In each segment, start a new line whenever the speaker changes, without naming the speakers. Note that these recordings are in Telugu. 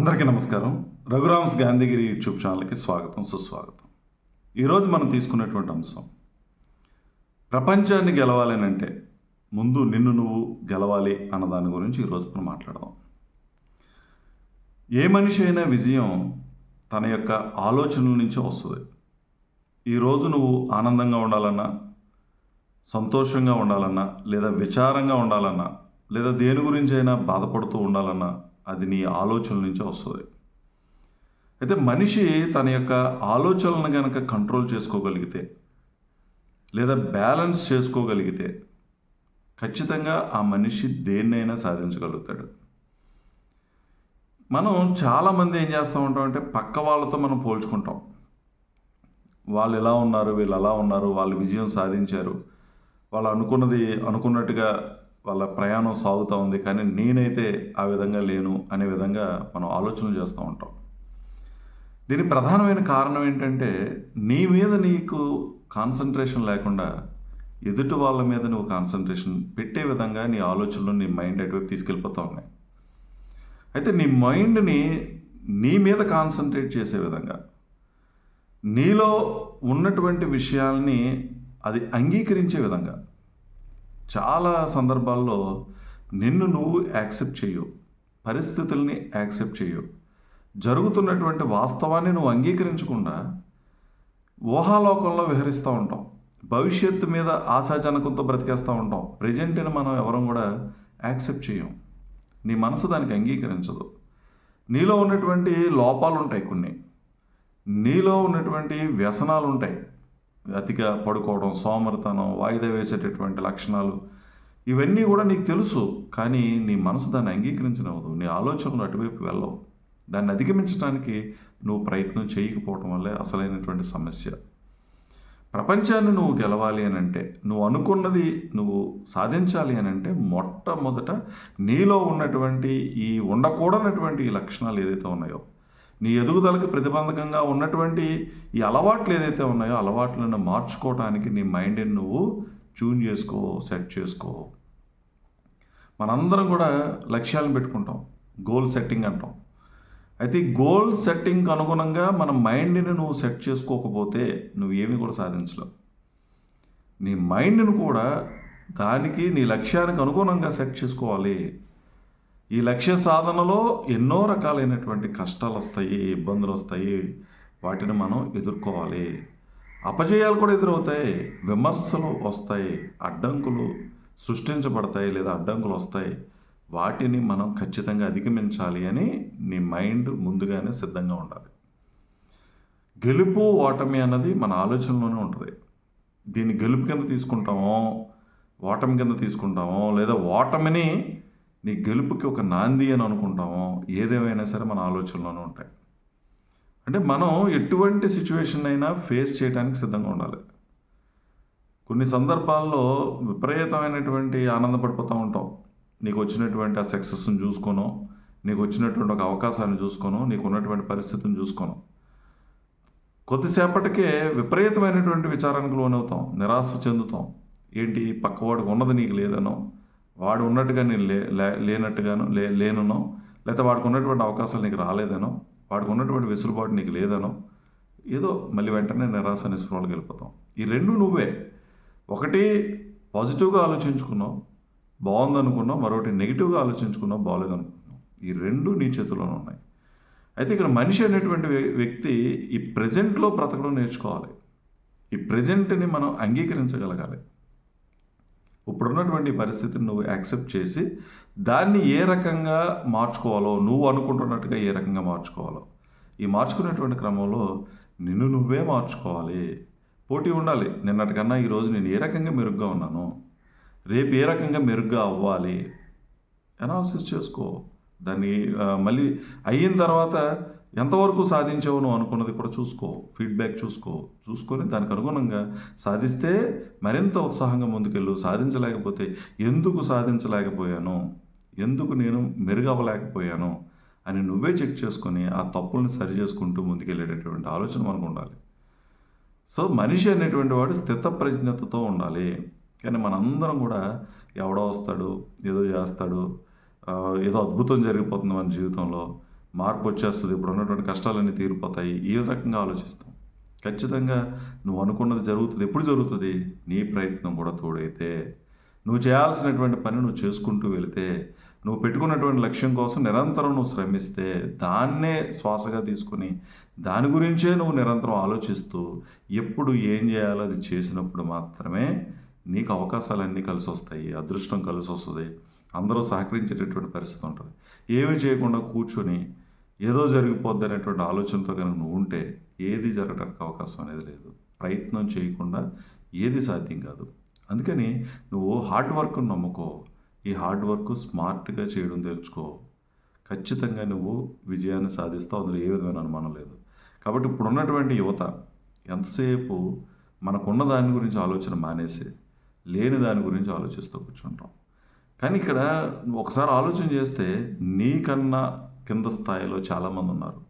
అందరికీ నమస్కారం. రఘురామ్స్ గాంధీగిరి యూట్యూబ్ ఛానల్కి స్వాగతం సుస్వాగతం. ఈరోజు మనం తీసుకున్నటువంటి అంశం ప్రపంచాన్ని గెలవాలనంటే ముందు నిన్ను నువ్వు గెలవాలి అన్న దాని గురించి ఈరోజు మనం మాట్లాడదాం. ఏ మనిషి అయినా విజయం తన యొక్క ఆలోచనల నుంచే వస్తుంది. ఈరోజు నువ్వు ఆనందంగా ఉండాలన్నా సంతోషంగా ఉండాలన్నా లేదా విచారంగా ఉండాలన్నా లేదా దేని గురించి అయినా బాధపడుతూ ఉండాలన్నా అది నీ ఆలోచనల నుంచే వస్తుంది. అయితే మనిషి తన యొక్క ఆలోచనలను కనుక కంట్రోల్ చేసుకోగలిగితే లేదా బ్యాలెన్స్ చేసుకోగలిగితే ఖచ్చితంగా ఆ మనిషి దేన్నైనా సాధించగలుగుతాడు. మనం చాలామంది ఏం చేస్తూ ఉంటాం అంటే పక్క వాళ్ళతో మనం పోల్చుకుంటాం. వాళ్ళు ఎలా ఉన్నారు వీళ్ళు అలా ఉన్నారు వాళ్ళు విజయం సాధించారు వాళ్ళు అనుకున్నది అనుకున్నట్టుగా వాళ్ళ ప్రయాణం సాగుతూ ఉంది కానీ నేనైతే ఆ విధంగా లేను అనే విధంగా మనం ఆలోచనలు చేస్తూ ఉంటాం. దీని ప్రధానమైన కారణం ఏంటంటే నీ మీద నీకు కాన్సన్ట్రేషన్ లేకుండా ఎదుటి వాళ్ళ మీద నువ్వు కాన్సన్ట్రేషన్ పెట్టే విధంగా నీ ఆలోచనలు నీ మైండ్ అటువైపు తీసుకెళ్ళిపోతూ ఉన్నాయి. అయితే నీ మైండ్ని నీ మీద కాన్సన్ట్రేట్ చేసే విధంగా నీలో ఉన్నటువంటి విషయాల్ని అది అంగీకరించే విధంగా చాలా సందర్భాల్లో నిన్ను నువ్వు యాక్సెప్ట్ చేయు పరిస్థితుల్ని యాక్సెప్ట్ చేయు జరుగుతున్నటువంటి వాస్తవాన్ని నువ్వు అంగీకరించకుండా ఊహాలోకంలో విహరిస్తూ ఉంటాం. భవిష్యత్తు మీద ఆశాజనకంతో బ్రతికేస్తూ ఉంటాం. ప్రజెంట్ని మనం ఎవరం కూడా యాక్సెప్ట్ చేయం నీ మనసు దానికి అంగీకరించదు. నీలో ఉన్నటువంటి లోపాలు ఉంటాయి కొన్ని. నీలో ఉన్నటువంటి వ్యసనాలు ఉంటాయి అతిగా పడుకోవడం సోమరితనం వాయిదా వేసేటటువంటి లక్షణాలు ఇవన్నీ కూడా నీకు తెలుసు కానీ నీ మనసు దాన్ని అంగీకరించనవదు నీ ఆలోచనలు అటువైపు వెళ్ళవు. దాన్ని అధిగమించడానికి నువ్వు ప్రయత్నం చేయకపోవటం వల్లే అసలైనటువంటి సమస్య. ప్రపంచాన్ని నువ్వు గెలవాలి అని అంటే నువ్వు అనుకున్నది నువ్వు సాధించాలి అని అంటే మొట్టమొదట నీలో ఉన్నటువంటి ఈ ఉండకూడనటువంటి ఈ లక్షణాలు ఏదైతే ఉన్నాయో నీ ఎదుగుదలకు ప్రతిబంధకంగా ఉన్నటువంటి ఈ అలవాట్లు ఏదైతే ఉన్నాయో అలవాట్లను మార్చుకోవటానికి నీ మైండ్ని నువ్వు ట్యూన్ చేసుకో సెట్ చేసుకో. మనందరం కూడా లక్ష్యాలను పెట్టుకుంటాం. గోల్ సెట్టింగ్ అంటాం. అయితే ఈ గోల్ సెట్టింగ్ అనుగుణంగా మన మైండ్ని నువ్వు సెట్ చేసుకోకపోతే నువ్వు ఏమీ కూడా సాధించలేవు. నీ మైండ్ని కూడా దానికి నీ లక్ష్యానికి అనుగుణంగా సెట్ చేసుకోవాలి. ఈ లక్ష్య సాధనలో ఎన్నో రకాలైనటువంటి కష్టాలు వస్తాయి ఇబ్బందులు వస్తాయి వాటిని మనం ఎదుర్కోవాలి. అపజయాలు కూడా ఎదురవుతాయి. విమర్శలు వస్తాయి. అడ్డంకులు సృష్టించబడతాయి లేదా అడ్డంకులు వస్తాయి. వాటిని మనం ఖచ్చితంగా అధిగమించాలి అని నీ మైండ్ ముందుగానే సిద్ధంగా ఉండాలి. గెలుపు ఓటమి అన్నది మన ఆలోచనలోనే ఉంటుంది. దీన్ని గెలుపు కింద తీసుకుంటామో ఓటమి కింద తీసుకుంటామో లేదా ఓటమిని నీ గెలుపుకి ఒక నాంది అని అనుకుంటామో ఏదేమైనా సరే మన ఆలోచనలోనే ఉంటాయి. అంటే మనం ఎటువంటి సిచ్యువేషన్ అయినా ఫేస్ చేయడానికి సిద్ధంగా ఉండాలి. కొన్ని సందర్భాల్లో విపరీతమైనటువంటి ఆనందపడిపోతూ ఉంటాం. నీకు వచ్చినటువంటి ఆ సక్సెస్ని చూసుకోను నీకు వచ్చినటువంటి ఒక అవకాశాన్ని చూసుకోను నీకు ఉన్నటువంటి పరిస్థితిని చూసుకోను. కొద్దిసేపటికే విపరీతమైనటువంటి విచారానికి లోనవుతాం నిరాశ చెందుతాం. ఏంటి? పక్కవాడికి ఉన్నది నీకు లేదనో వాడు ఉన్నట్టుగా నేను లే లేనట్టుగాను లే లేననో లేకపోతే వాడికి ఉన్నటువంటి అవకాశాలు నీకు రాలేదనో వాడికి ఉన్నటువంటి వెసులుబాటు నీకు లేదనో ఏదో మళ్ళీ వెంటనే నిరాశ నిస్పృహలకు వెళ్ళిపోతాం. ఈ రెండు నువ్వే. ఒకటి పాజిటివ్గా ఆలోచించుకున్నావు బాగుందనుకున్నావు మరొకటి నెగిటివ్గా ఆలోచించుకున్నావు బాగాలేదనుకున్నావు ఈ రెండు నీ చేతిలోనే ఉన్నాయి. అయితే ఇక్కడ మనిషి అనేటువంటి వ్యక్తి ఈ ప్రజెంట్లో బ్రతకడం నేర్చుకోవాలి. ఈ ప్రజెంట్ని మనం అంగీకరించగలగాలి. ఇప్పుడున్నటువంటి పరిస్థితిని నువ్వు యాక్సెప్ట్ చేసి దాన్ని ఏ రకంగా మార్చుకోవాలో నువ్వు అనుకుంటున్నట్టుగా ఏ రకంగా మార్చుకోవాలో ఈ మార్చుకునేటువంటి క్రమంలో నిన్ను నువ్వే మార్చుకోవాలి. పోటీ ఉండాలి. నిన్నటికన్నా ఈరోజు నేను ఏ రకంగా మెరుగ్గా ఉన్నాను రేపు ఏ రకంగా మెరుగ్గా అవ్వాలి? అనాలిసిస్ చేసుకో. దాన్ని మళ్ళీ అయిన తర్వాత ఎంతవరకు సాధించావు నువ్వు అనుకున్నది కూడా చూసుకో ఫీడ్బ్యాక్ చూసుకో. చూసుకొని దానికి అనుగుణంగా సాధిస్తే మరింత ఉత్సాహంగా ముందుకెళ్ళు. సాధించలేకపోతే ఎందుకు సాధించలేకపోయాను? ఎందుకు నేను మెరుగవ్వలేకపోయాను? అని నువ్వే చెక్ చేసుకొని ఆ తప్పుల్ని సరి చేసుకుంటూ ముందుకెళ్ళేటటువంటి ఆలోచన మనకు ఉండాలి. సో మనిషి అనేటువంటి వాడు స్థిత ప్రజ్ఞతతో ఉండాలి. కానీ మనందరం కూడా ఎవడో వస్తాడు ఏదో చేస్తాడు ఏదో అద్భుతం జరిగిపోతుంది మన జీవితంలో. మార్పు వచ్చేస్తుంది. ఇప్పుడు ఉన్నటువంటి కష్టాలన్నీ తీరిపోతాయి. ఈ రకంగా ఆలోచిస్తాం. ఖచ్చితంగా నువ్వు అనుకున్నది జరుగుతుంది. ఎప్పుడు జరుగుతుంది? నీ ప్రయత్నం కూడా తోడైతే. నువ్వు చేయాల్సినటువంటి పని నువ్వు చేసుకుంటూ వెళితే నువ్వు పెట్టుకున్నటువంటి లక్ష్యం కోసం నిరంతరం నువ్వు శ్రమిస్తే దాన్నే శ్వాసగా తీసుకుని దాని గురించే నువ్వు నిరంతరం ఆలోచిస్తూ ఎప్పుడు ఏం చేయాలో అది చేసినప్పుడు మాత్రమే నీకు అవకాశాలన్నీ కలిసి వస్తాయి అదృష్టం కలిసి వస్తుంది అందరూ సహకరించేటటువంటి పరిస్థితి ఉంటుంది. ఏమీ చేయకుండా కూర్చొని ఏదో జరిగిపోద్ది అనేటువంటి ఆలోచనతో కనుక నువ్వు ఉంటే ఏది జరగడానికి అవకాశం అనేది లేదు. ప్రయత్నం చేయకుండా ఏది సాధ్యం కాదు. అందుకని నువ్వు హార్డ్ వర్క్ను నమ్ముకో. ఈ హార్డ్ వర్క్ స్మార్ట్గా చేయడం తెలుసుకో ఖచ్చితంగా నువ్వు విజయాన్ని సాధిస్తావు. అందులో ఏ విధమైన అనుమానం లేదు. కాబట్టి ఇప్పుడున్నటువంటి యువత ఎంతసేపు మనకున్న దాని గురించి ఆలోచన మానేసి లేని దాని గురించి ఆలోచిస్తూ కూర్చుంటాం. కానీ ఇక్కడ ఒకసారి ఆలోచన చేస్తే నీకన్నా కింద స్థాయిలో చాలామంది ఉన్నారు.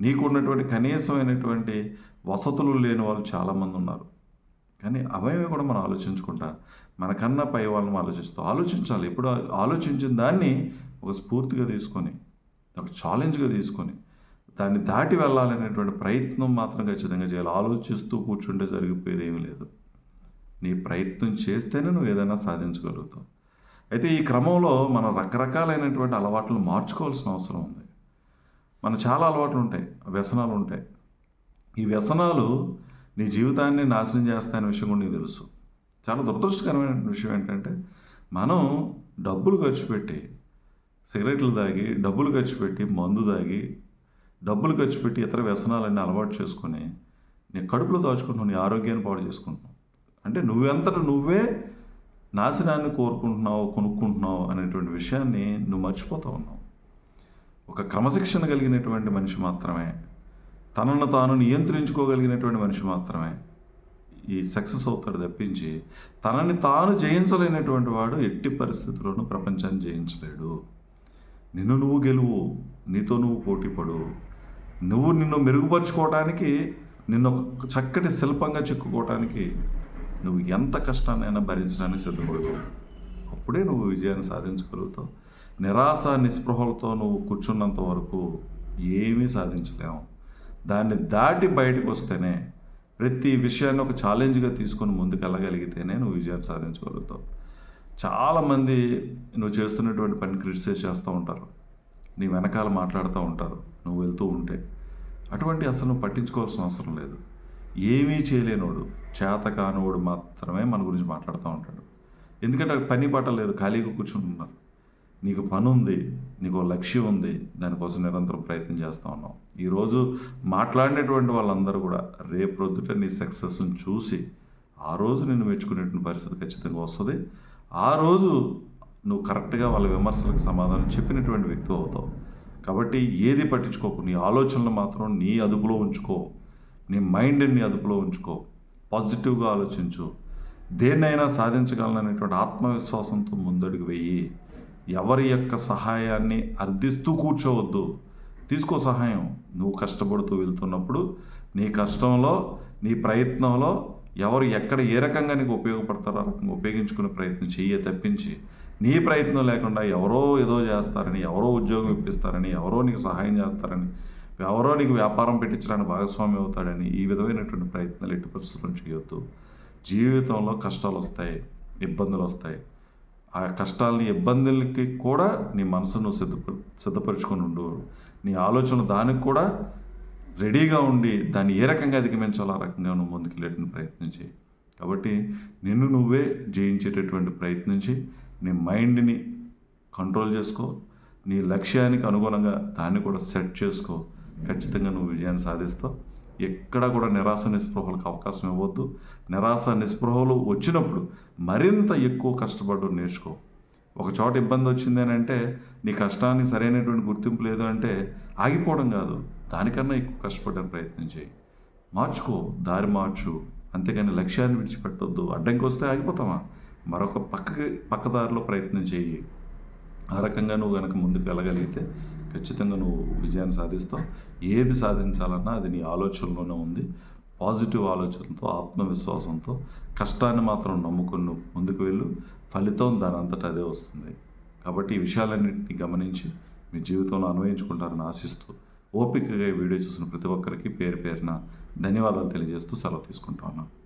నీకు ఉన్నటువంటి కనీసమైనటువంటి వసతులు లేని వాళ్ళు చాలామంది ఉన్నారు. కానీ అవయవే కూడా మనం ఆలోచించుకుంటా మనకన్నా పై వాళ్ళని ఆలోచిస్తూ ఆలోచించాలి. ఎప్పుడు ఆలోచించిన దాన్ని ఒక స్ఫూర్తిగా తీసుకొని ఒక ఛాలెంజ్గా తీసుకొని దాన్ని దాటి వెళ్ళాలనేటువంటి ప్రయత్నం మాత్రం ఖచ్చితంగా చేయాలి. ఆలోచిస్తూ కూర్చుంటే జరిగిపోయేది ఏమీ లేదు. నీ ప్రయత్నం చేస్తేనే నువ్వు ఏదైనా సాధించగలుగుతావు. అయితే ఈ క్రమంలో మనం రకరకాలైనటువంటి అలవాట్లు మార్చుకోవాల్సిన అవసరం ఉంది. మన చాలా అలవాట్లు ఉంటాయి వ్యసనాలు ఉంటాయి. ఈ వ్యసనాలు నీ జీవితాన్ని నాశనం చేస్తాయనే విషయం కూడా నీకు తెలుసు. చాలా దురదృష్టకరమైన విషయం ఏంటంటే మనం డబ్బులు ఖర్చు పెట్టి సిగరెట్లు తాగి డబ్బులు ఖర్చు పెట్టి మందు తాగి డబ్బులు ఖర్చు పెట్టి ఇతర వ్యసనాలన్నీ అలవాటు చేసుకొని నీ కడుపులో దాచుకుంటున్నావు నీ ఆరోగ్యాన్ని పాడు చేసుకుంటున్నావు అంటే నువ్వెంతట నువ్వే నాశనాన్ని కోరుకుంటున్నావు కొనుక్కుంటున్నావు అనేటువంటి విషయాన్ని నువ్వు మర్చిపోతూ ఉన్నావు. ఒక క్రమశిక్షణ కలిగినటువంటి మనిషి మాత్రమే తనను తాను నియంత్రించుకోగలిగినటువంటి మనిషి మాత్రమే ఈ సక్సెస్ అవుతాడు తప్పించి తనని తాను జయించలేనటువంటి వాడు ఎట్టి పరిస్థితుల్లోనూ ప్రపంచాన్ని జయించలేడు. నిన్ను నువ్వు గెలువు నీతో నువ్వు పోటీపడు నువ్వు నిన్ను మెరుగుపరుచుకోవడానికి నిన్ను ఒక చక్కటి శిల్పంగా చిక్కుకోవటానికి నువ్వు ఎంత కష్టాన్నైనా భరించడానికి సిద్ధపడతావు. అప్పుడే నువ్వు విజయాన్ని సాధించగలుగుతావు. నిరాశ నిస్పృహలతో నువ్వు కూర్చున్నంత వరకు ఏమీ సాధించలేము దాన్ని దాటి బయటకు వస్తేనే ప్రతి విషయాన్ని ఒక ఛాలెంజ్గా తీసుకొని ముందుకు వెళ్ళగలిగితేనే నువ్వు విజయాన్ని సాధించగలుగుతావు. చాలామంది నువ్వు చేస్తున్నటువంటి పని క్రిటిసైజ్ చేస్తూ ఉంటారు. నీ వెనకాల మాట్లాడుతూ ఉంటారు. నువ్వు వెళ్తూ ఉంటే. అటువంటి అసలు నువ్వు పట్టించుకోవాల్సిన అవసరం లేదు. ఏమీ చేయలేనోడు చేత కానివాడు మాత్రమే మన గురించి మాట్లాడుతూ ఉంటాడు. ఎందుకంటే పని పాట లేదు ఖాళీగా కూర్చుంటున్నారు నీకు పని ఉంది నీకు లక్ష్యం ఉంది దానికోసం నిరంతరం ప్రయత్నం చేస్తూ ఉన్నావు. ఈరోజు మాట్లాడినటువంటి వాళ్ళందరూ కూడా రేపు రొద్దుట నీ సక్సెస్ని చూసి ఆ రోజు నేను మెచ్చుకునేటువంటి పరిస్థితి ఖచ్చితంగా వస్తుంది. ఆ రోజు నువ్వు కరెక్ట్గా వాళ్ళ విమర్శలకు సమాధానం చెప్పినటువంటి వ్యక్తి అవుతావు. కాబట్టి ఏది పట్టించుకోకు నీ ఆలోచనలు మాత్రం నీ అదుపులో ఉంచుకో. నీ మైండ్ని అదుపులో ఉంచుకో. పాజిటివ్గా ఆలోచించు. దేన్నైనా సాధించగలననేటువంటి ఆత్మవిశ్వాసంతో ముందడుగు వెయ్యి ఎవరి యొక్క సహాయాన్ని అర్థిస్తూ కూర్చోవద్దు. తీసుకో సహాయం. నువ్వు కష్టపడుతూ వెళ్తున్నప్పుడు నీ కష్టంలో నీ ప్రయత్నంలో ఎవరు ఎక్కడ ఏ రకంగా నీకు ఉపయోగపడతారో ఆ రకంగా ఉపయోగించుకునే ప్రయత్నం చెయ్యే తప్పించి నీ ప్రయత్నం లేకుండా ఎవరో ఏదో చేస్తారని ఎవరో ఉద్యోగం ఇప్పిస్తారని ఎవరో నీకు సహాయం చేస్తారని ఎవరో నీకు వ్యాపారం పెట్టించడానికి భాగస్వామి అవుతాడని ఈ విధమైనటువంటి ప్రయత్నాలు ఎట్టి పరిస్థితుల్లో చేయొద్దు. జీవితంలో కష్టాలు వస్తాయి ఇబ్బందులు వస్తాయి. ఆ కష్టాలని ఇబ్బందులకి కూడా నీ మనసును సిద్ధప సిద్ధపరచుకొని ఉండు. నీ ఆలోచన దానికి కూడా రెడీగా ఉండి దాన్ని ఏ రకంగా అధిగమించాలో ఆ రకంగా నువ్వు ముందుకెళ్ళేటువంటి ప్రయత్నం చేయి. కాబట్టి నిన్ను నువ్వే జయించేటటువంటి ప్రయత్నం చేయి. నీ మైండ్ని కంట్రోల్ చేసుకో. నీ లక్ష్యానికి అనుగుణంగా దాన్ని కూడా సెట్ చేసుకో. ఖచ్చితంగా నువ్వు విజయాన్ని సాధిస్తావు. ఎక్కడ కూడా నిరాశ నిస్పృహలకు అవకాశం ఇవ్వద్దు. నిరాశ నిస్పృహలు వచ్చినప్పుడు మరింత ఎక్కువ కష్టపడ్డు నేర్చుకో. ఒక చోట ఇబ్బంది వచ్చింది అని అంటే నీ కష్టానికి సరైనటువంటి గుర్తింపు లేదు అంటే ఆగిపోవడం కాదు. దానికన్నా ఎక్కువ కష్టపడడానికి ప్రయత్నం చేయి. మార్చుకో దారి మార్చు. అంతేగాని లక్ష్యాన్ని విడిచిపెట్టొద్దు. అడ్డంకి వస్తే ఆగిపోతామా? మరొక పక్కకి పక్కదారిలో ప్రయత్నం చేయి. ఆ రకంగా నువ్వు కనుక ముందుకు వెళ్ళగలిగితే ఖచ్చితంగా నువ్వు విజయాన్ని సాధిస్తావు. ఏది సాధించాలన్నా అది నీ ఆలోచనలోనే ఉంది. పాజిటివ్ ఆలోచనతో ఆత్మవిశ్వాసంతో కష్టాన్ని మాత్రం నమ్ముకుని నువ్వు ముందుకు వెళ్ళు. ఫలితం దాని అంతటా అదే వస్తుంది. కాబట్టి ఈ విషయాలన్నింటినీ గమనించి మీ జీవితంలో అన్వయించుకుంటారని ఆశిస్తూ ఓపికగా ఈ వీడియో చూసిన ప్రతి ఒక్కరికి పేరు పేరున ధన్యవాదాలు తెలియజేస్తూ సెలవు తీసుకుంటా ఉన్నాను.